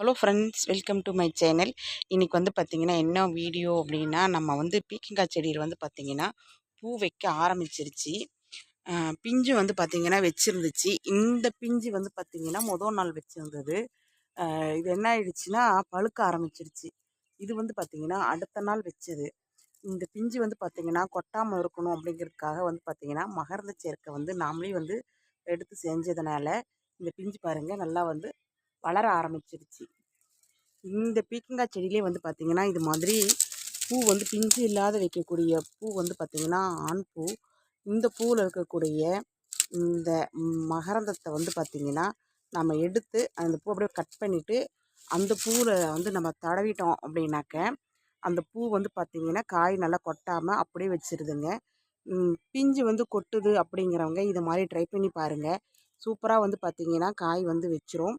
Hello friends welcome to my channel. இன்றைக்கி வந்து பார்த்திங்கன்னா என்ன வீடியோ அப்படின்னா நம்ம வந்து பீக்கங்காய் செடியில் வந்து பார்த்திங்கன்னா பூ வைக்க ஆரம்பிச்சிருச்சு. பிஞ்சு வந்து பார்த்திங்கன்னா வச்சுருந்துச்சு. இந்த பிஞ்சு வந்து பார்த்திங்கன்னா முதல் நாள் வச்சுருந்தது. இது என்ன ஆயிடுச்சுன்னா பழுக்க ஆரம்பிச்சிருச்சு. இது வந்து பார்த்திங்கன்னா அடுத்த நாள் வச்சது. இந்த பிஞ்சு வந்து பார்த்திங்கன்னா கொட்டாமல் இருக்கணும் அப்படிங்கிறதுக்காக வந்து பார்த்திங்கன்னா மகர்ந்த சேர்க்கை வந்து நாமளே வந்து எடுத்து செஞ்சதுனால இந்த பிஞ்சு பாருங்கள் நல்லா வந்து வளர ஆரம்பிச்சிருச்சு. இந்த பீக்கங்காய் செடியிலே வந்து பார்த்திங்கன்னா இது மாதிரி பூ வந்து பிஞ்சு இல்லாத வைக்கக்கூடிய பூ வந்து பார்த்திங்கன்னா ஆண் பூ. இந்த பூவில் இருக்கக்கூடிய இந்த மகரந்தத்தை வந்து பார்த்திங்கன்னா நம்ம எடுத்து அந்த பூ அப்படியே கட் பண்ணிவிட்டு அந்த பூவில் வந்து நம்ம தடவிட்டோம் அப்படின்னாக்க அந்த பூ வந்து பார்த்திங்கன்னா காய் நல்லா கொட்டாமல் அப்படியே வச்சுருதுங்க. பிஞ்சு வந்து கொட்டுது அப்படிங்கிறவங்க இதை மாதிரி ட்ரை பண்ணி பாருங்கள் சூப்பராக வந்து பார்த்திங்கன்னா காய் வந்து வச்சிரும்.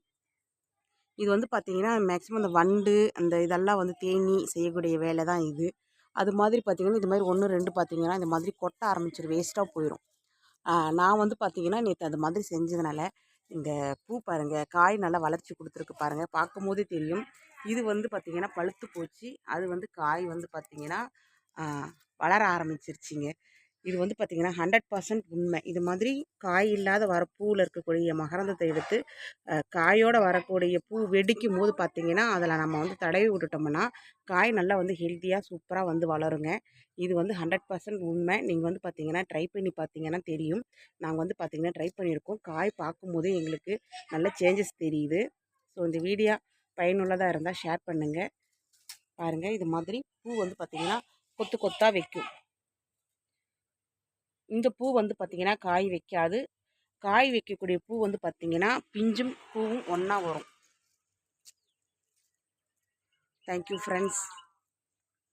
இது வந்து பார்த்திங்கன்னா மேக்ஸிமம் இந்த வண்டு அந்த இதெல்லாம் வந்து தேனி செய்யக்கூடிய வேலை தான் இது. அது மாதிரி பார்த்திங்கன்னா இது மாதிரி ஒன்று ரெண்டு பார்த்திங்கன்னா இந்த மாதிரி கொட்ட ஆரம்பிச்சிடும் வேஸ்ட்டாக போயிடும் நான் வந்து பார்த்திங்கன்னா நேற்று அது மாதிரி செஞ்சதுனால இந்த பூ பாருங்கள் காய் நல்லா வளர்ச்சி கொடுத்துருக்கு பாருங்கள் பார்க்கும்போதே தெரியும். இது வந்து பார்த்திங்கன்னா பழுத்து போச்சு. அது வந்து காய் வந்து பார்த்திங்கன்னா வளர ஆரம்பிச்சிருச்சிங்க. இது வந்து பார்த்திங்கன்னா ஹண்ட்ரட் பர்சன்ட் உண்மை. இது மாதிரி காய் இல்லாத வர பூவில் இருக்கக்கூடிய மகரந்தத்தை எடுத்து காயோடு வரக்கூடிய பூ வெடிக்கும் போது பார்த்திங்கன்னா அதில் நம்ம வந்து தடவி விட்டுட்டோம்னா காய் நல்லா வந்து ஹெல்த்தியாக சூப்பராக வந்து வளருங்க. இது வந்து ஹண்ட்ரட் பர்சன்ட் உண்மை. நீங்கள் வந்து பார்த்திங்கன்னா ட்ரை பண்ணி பார்த்தீங்கன்னா தெரியும். நாங்கள் வந்து பார்த்திங்கன்னா ட்ரை பண்ணியிருக்கோம் காய் பார்க்கும்போதே எங்களுக்கு நல்ல சேஞ்சஸ் தெரியுது. ஸோ இந்த வீடியோ பயனுள்ளதாக இருந்தால் ஷேர் பண்ணுங்கள் பாருங்கள் இது மாதிரி பூ வந்து பார்த்திங்கன்னா கொத்து கொத்தாக வைக்கும். இந்த பூ வந்து பார்த்திங்கன்னா காய் வைக்காது. காய் வைக்கக்கூடிய பூ வந்து பார்த்திங்கன்னா பிஞ்சும் பூவும் ஒன்றா வரும். Thank you friends